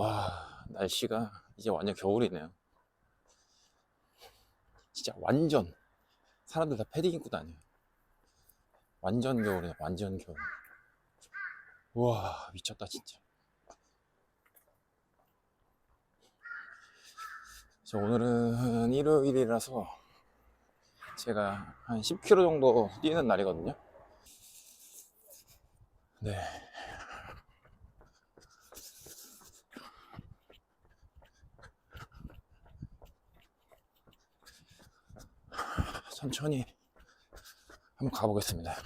와, 날씨가 이제 완전 겨울이네요. 진짜 완전 사람들 다 패딩 입고 다녀요. 완전 겨울이네, 완전 겨울. 우와, 미쳤다, 진짜. 저 오늘은 일요일이라서 제가 한 10km 정도 뛰는 날이거든요. 네. 천천히 한번 가보겠습니다.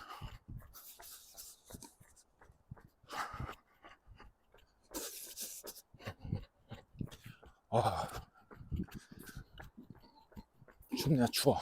아, 춥네, 추워.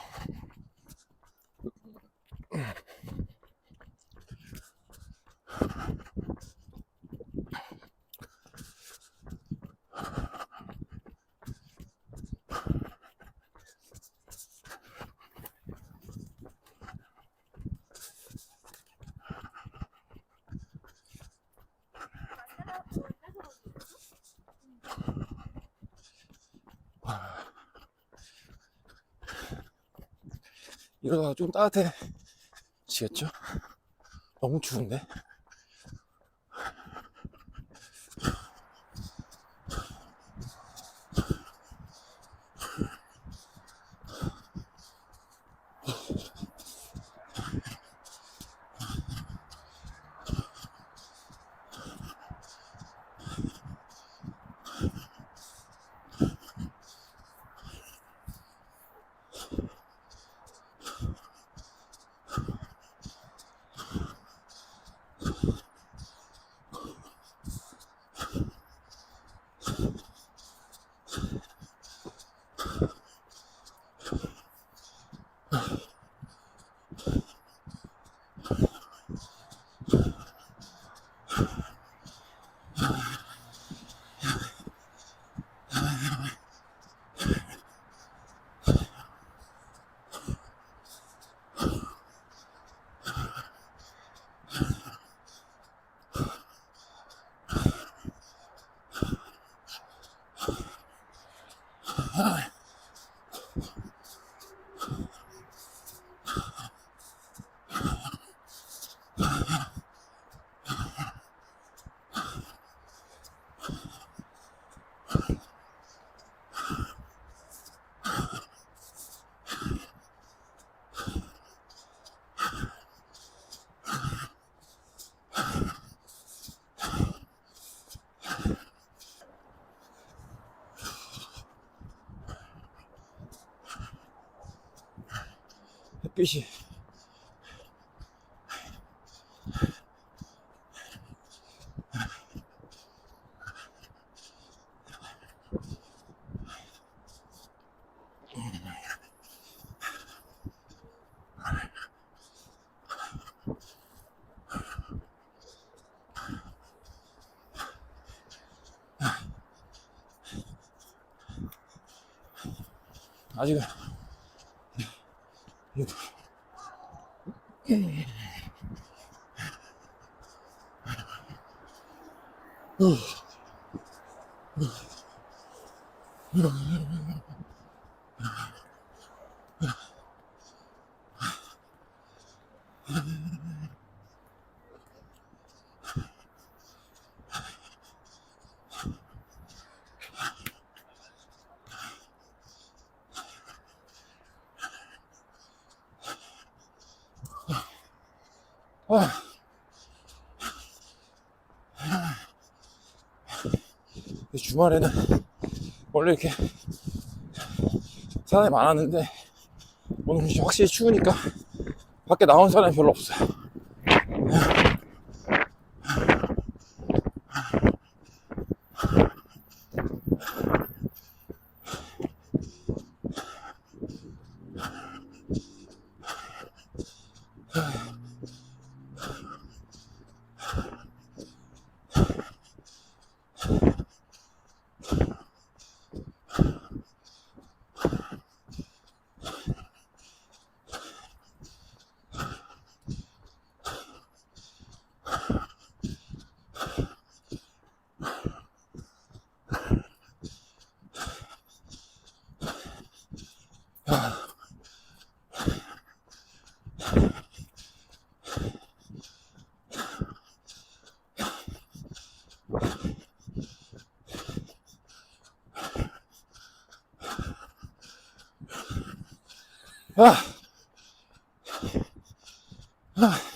이러다가 좀 따뜻해지겠죠? 너무 추운데? 햇빛이. 아직은 아. 주말에는 원래 이렇게 사람이 많았는데 오늘 확실히 추우니까 밖에 나온 사람이 별로 없어요. 아. 아.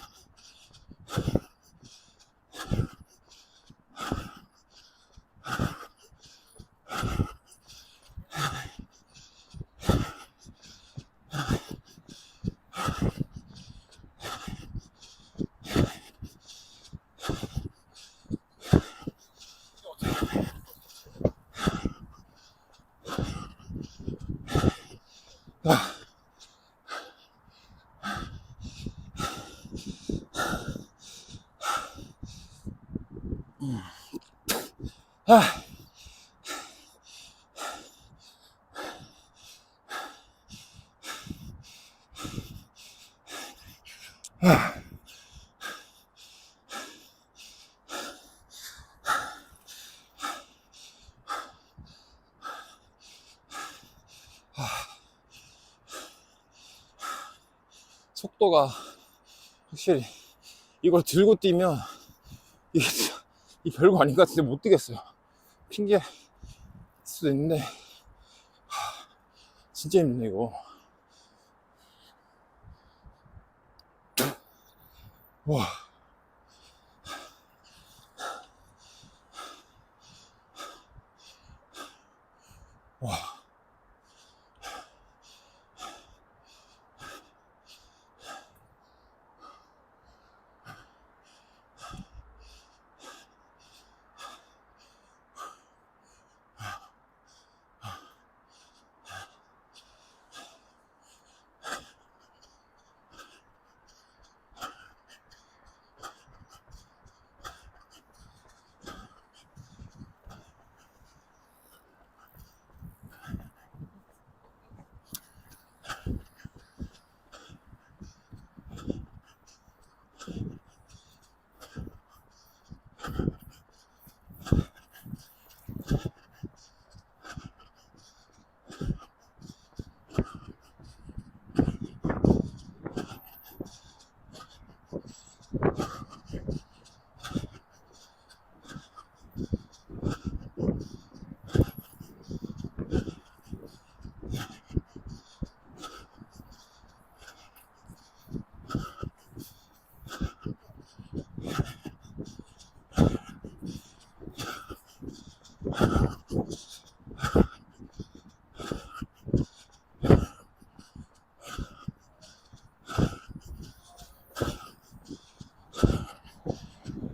속도가 확실히 이걸 들고 뛰면 이게 이 별거 아닌 것 같은데 못 뛰겠어요. 핑계 수도 있는데 하, 진짜 힘드네 이거. 와. 와.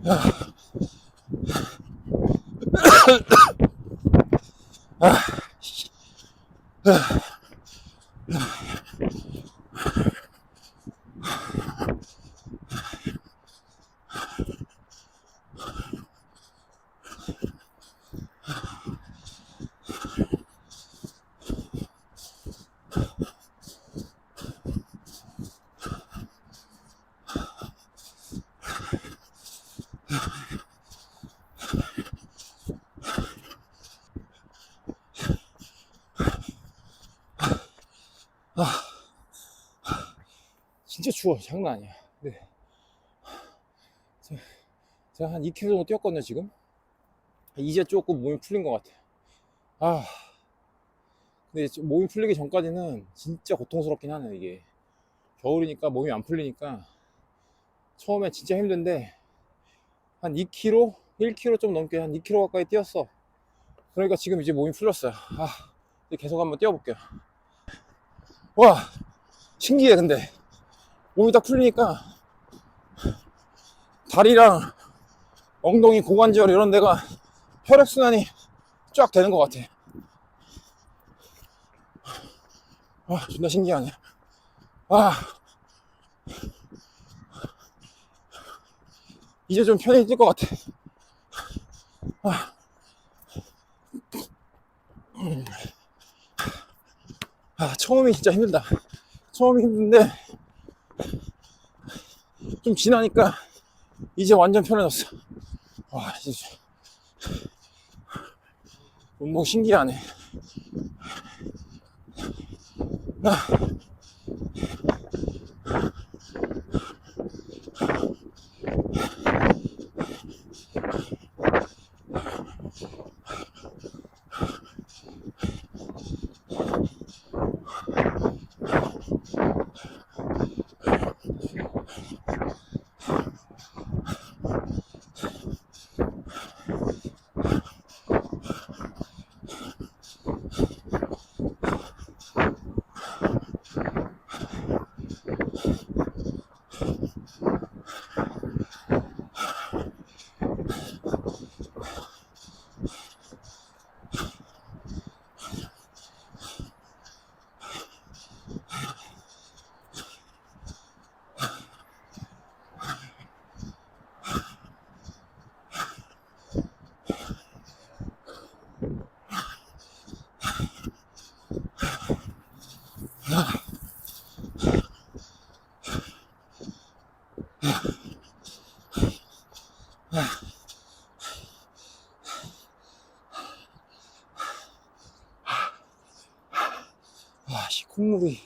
진짜 추워. 장난 아니야. 네. 제- 제가 한 2km 정도 뛰었거든요, 지금. 이제 조금 몸이 풀린 것 같아요. 아. 근데 몸이 풀리기 전까지는 진짜 고통스럽긴 하네요, 이게. 겨울이니까 몸이 안 풀리니까 처음에 진짜 힘든데 한 2km, 1km 좀 넘게 한 2km 가까이 뛰었어. 그러니까 지금 이제 몸이 풀렸어요. 아, 계속 한번 뛰어볼게요. 와, 신기해, 근데. 몸이 딱 풀리니까 다리랑 엉덩이 고관절 이런 데가 혈액순환이 쫙 되는 것 같아. 아, 존나 신기하네. 아. 이제 좀뛸것 같아. 아. 음. 아, 처음이 진짜 힘들다. 처음이 힘든데, 좀 지나니까 이제 완전 편해졌어. 와, 진짜. 운동 신기하네. 아. 씨, 콧물이.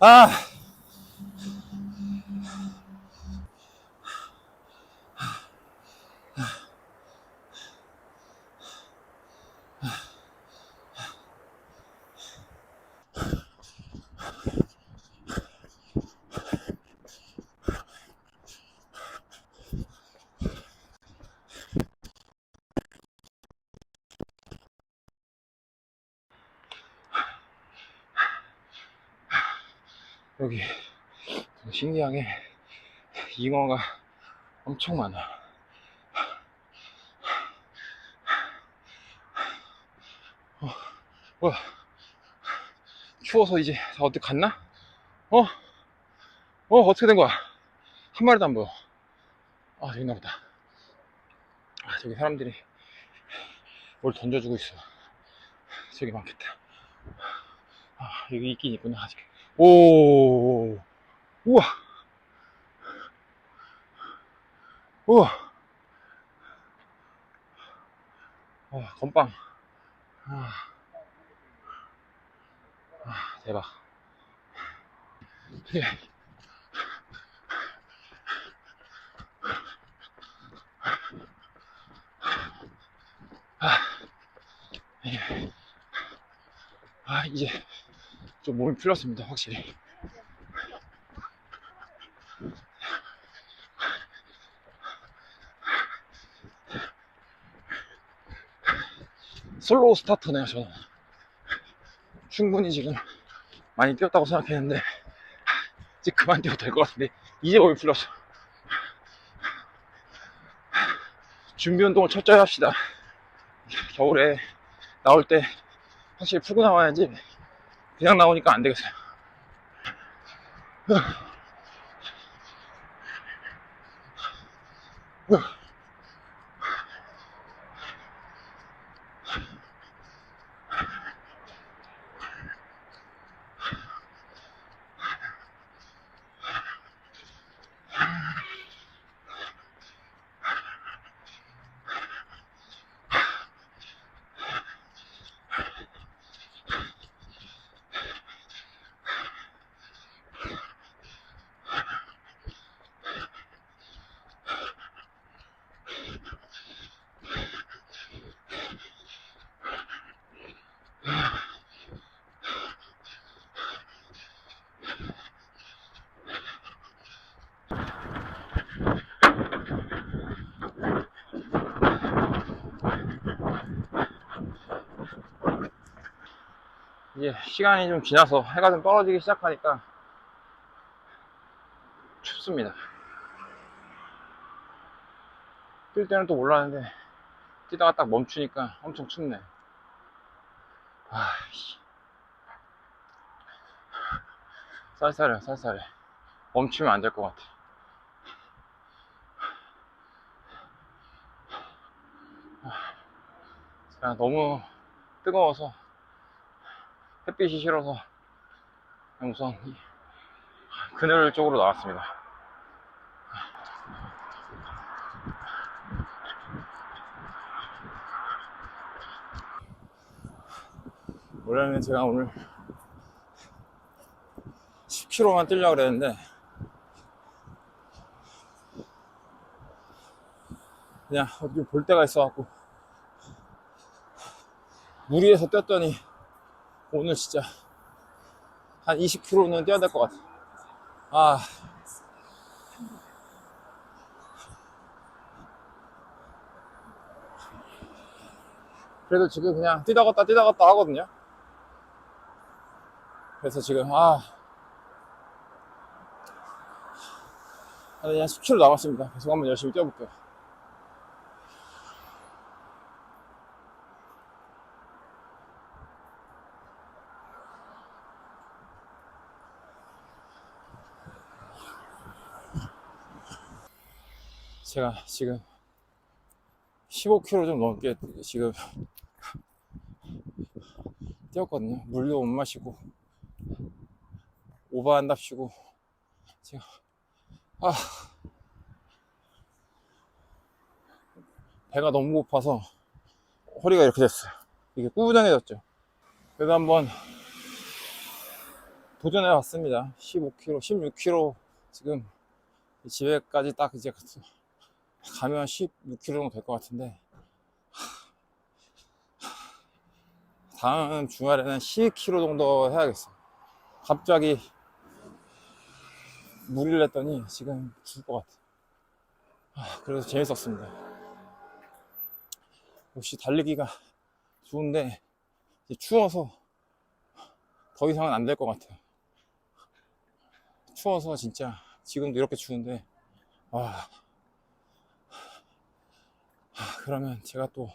아! 여기 신기하게 잉어가 엄청 많아. 어, 뭐야? 추워서 이제 다 어디 갔나? 어? 어, 어떻게 된 거야? 한 마리도 안 보여. 아, 저기 있나 보다. 아, 저기 사람들이 뭘 던져주고 있어. 저기 많겠다. 아, 여기 있긴 있구나, 아직. 오, 우와, 우와, 와, 건빵. 아, 아, 대박. 예. 아, 예. 아, 이제 좀 몸이 풀렸습니다, 확실히. 슬로우 스타터네요, 저는. 충분히 지금 많이 뛰었다고 생각했는데, 이제 그만 뛰어도 될 것 같은데, 이제 몸이 풀렸어. 준비 운동을 철저히 합시다. 겨울에 나올 때 확실히 풀고 나와야지 그냥 나오니까 안 되겠어요. 이제 시간이 좀 지나서 해가 좀 떨어지기 시작하니까 춥습니다. 뛸 때는 또 몰랐는데 뛰다가 딱 멈추니까 엄청 춥네. 아, 씨. 쌀쌀해요, 쌀쌀해. 멈추면 안 될 것 같아. 그냥 너무 뜨거워서 햇빛이 싫어서 우선 이 그늘 쪽으로 나왔습니다. 원래는 제가 오늘 10km만 뛰려고 그랬는데 그냥 어디 볼 데가 있어갖고 무리해서 뛰었더니 오늘 진짜 한 20km는 뛰어야 될 것 같아. 아. 그래도 지금 그냥 뛰다 갔다 뛰다 갔다 하거든요. 그래서 지금, 아. 그냥 10km 남았습니다. 계속 한번 열심히 뛰어볼게요. 제가 지금 15km 좀 넘게 지금 뛰었거든요. 물도 못 마시고 오버한답시고 제가 아 배가 너무 고파서 허리가 이렇게 됐어요. 이게 꾸부정해졌죠. 그래도 한번 도전해 봤습니다. 15km, 16km 지금 집에까지 딱 이제 가면 16km 정도 될 것 같은데 다음 주말에는 12km 정도 해야겠어. 갑자기 무리를 했더니 지금 죽을 것 같아. 아, 그래서 재밌었습니다. 역시 달리기가 좋은데 추워서 더 이상은 안 될 것 같아요. 추워서 진짜 지금도 이렇게 추운데 와 아, 그러면 제가 또